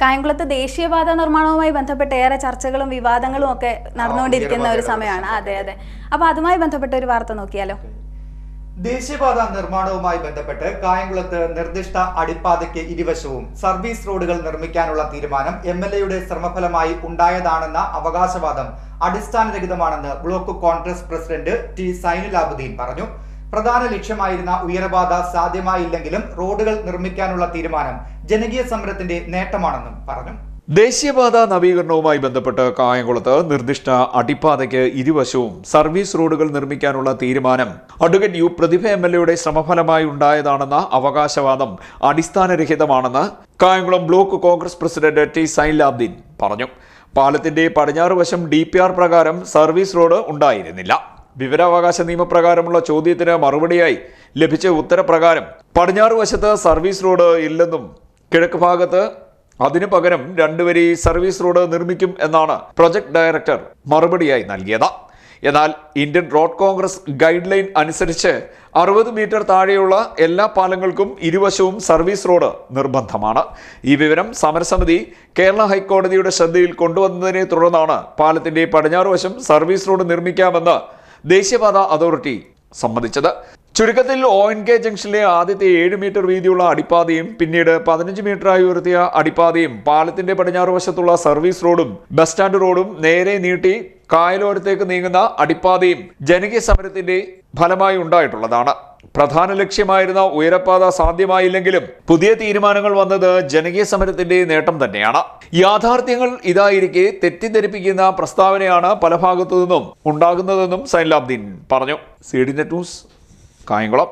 കായംകുളത്ത് ദേശീയപാത നിർമ്മാണവുമായി ബന്ധപ്പെട്ട് ഏറെ ചർച്ചകളും വിവാദങ്ങളും ഒക്കെ നടന്നുകൊണ്ടിരിക്കുന്ന ഒരു സമയമാണ്. അതെ അതെ. അപ്പൊ അതുമായി ബന്ധപ്പെട്ട ഒരു വാർത്ത നോക്കിയാലോ? ദേശീയപാത നിർമ്മാണവുമായി ബന്ധപ്പെട്ട് കായംകുളത്ത് നിർദ്ദിഷ്ട അടിപ്പാതയ്ക്ക് ഇരുവശവും സർവീസ് റോഡുകൾ നിർമ്മിക്കാനുള്ള തീരുമാനം എം എൽ എയുടെ ശ്രമഫലമായി ഉണ്ടായതാണെന്ന അവകാശവാദം അടിസ്ഥാനരഹിതമാണെന്ന് block Congress president T Sainulabdeen പറഞ്ഞു. പ്രധാന ലക്ഷ്യമായിരുന്ന ഉയരബാധ സാധ്യമായില്ലെങ്കിലും റോഡുകൾ നിർമ്മിക്കാനുള്ള തീരുമാനം ജനകീയ സമരത്തിന്റെ നേട്ടമാണെന്നും പറഞ്ഞു. ദേശീയപാത നവീകരണവുമായി ബന്ധപ്പെട്ട് കായംകുളത്ത് നിർദ്ദിഷ്ട അടിപ്പാതയ്ക്ക് ഇരുവശവും സർവീസ് റോഡുകൾ നിർമ്മിക്കാനുള്ള തീരുമാനം. Advocate U Prathibha M L എയുടെ ശ്രമഫലമായി ഉണ്ടായതാണെന്ന അവകാശവാദം അടിസ്ഥാനരഹിതമാണെന്ന് Kayamkulam block Congress president T Sainulabdeen പറഞ്ഞു. പാലത്തിന്റെ പടിഞ്ഞാറ് വശം ഡി പ്രകാരം സർവീസ് റോഡ് ഉണ്ടായിരുന്നില്ല. വിവരാവകാശ നിയമപ്രകാരമുള്ള ചോദ്യത്തിന് മറുപടിയായി ലഭിച്ച ഉത്തരപ്രകാരം പടിഞ്ഞാറ് വശത്ത് സർവീസ് റോഡ് ഇല്ലെന്നും കിഴക്ക് ഭാഗത്ത് അതിനു പകരം രണ്ടുവരി സർവീസ് റോഡ് നിർമ്മിക്കും എന്നാണ് പ്രൊജക്ട് ഡയറക്ടർ മറുപടിയായി നൽകിയത്. എന്നാൽ Indian road congress guideline അനുസരിച്ച് അറുപത് മീറ്റർ താഴെയുള്ള എല്ലാ പാലങ്ങൾക്കും ഇരുവശവും സർവീസ് റോഡ് നിർബന്ധമാണ്. ഈ വിവരം സമരസമിതി കേരള ഹൈക്കോടതിയുടെ ശ്രദ്ധയിൽ കൊണ്ടുവന്നതിനെ തുടർന്നാണ് പാലത്തിന്റെ പടിഞ്ഞാറ് വശം സർവീസ് റോഡ് നിർമ്മിക്കാമെന്ന് ദേശീയപാത അതോറിറ്റി സമ്മതിച്ചത്. ചുരുക്കത്തിൽ ഒ എൻ കെ ജംഗ്ഷനിലെ ആദ്യത്തെ ഏഴ് മീറ്റർ വീതിയുള്ള അടിപ്പാതയും പിന്നീട് പതിനഞ്ച് മീറ്ററായി ഉയർത്തിയ അടിപ്പാതയും പാലത്തിന്റെ പടിഞ്ഞാറ് വശത്തുള്ള സർവീസ് റോഡും ബസ് സ്റ്റാൻഡ് റോഡും നേരെ നീട്ടി കായലോരത്തേക്ക് നീങ്ങുന്ന അടിപ്പാതയും ജനകീയ സമരത്തിന്റെ ഫലമായി ഉണ്ടായിട്ടുള്ളതാണ്. പ്രധാന ലക്ഷ്യമായിരുന്ന ഉയരപ്പാത സാധ്യമായില്ലെങ്കിലും പുതിയ തീരുമാനങ്ങൾ വന്നത് ജനകീയ സമരത്തിന്റെ നേട്ടം തന്നെയാണ്. യാഥാർത്ഥ്യങ്ങൾ ഇതായിരിക്കെ തെറ്റിദ്ധരിപ്പിക്കുന്ന പ്രസ്താവനയാണ് പല ഭാഗത്തു നിന്നും ഉണ്ടാകുന്നതെന്നും സൈൻലാബ്ദീൻ പറഞ്ഞു. C D net news Kayamkulam.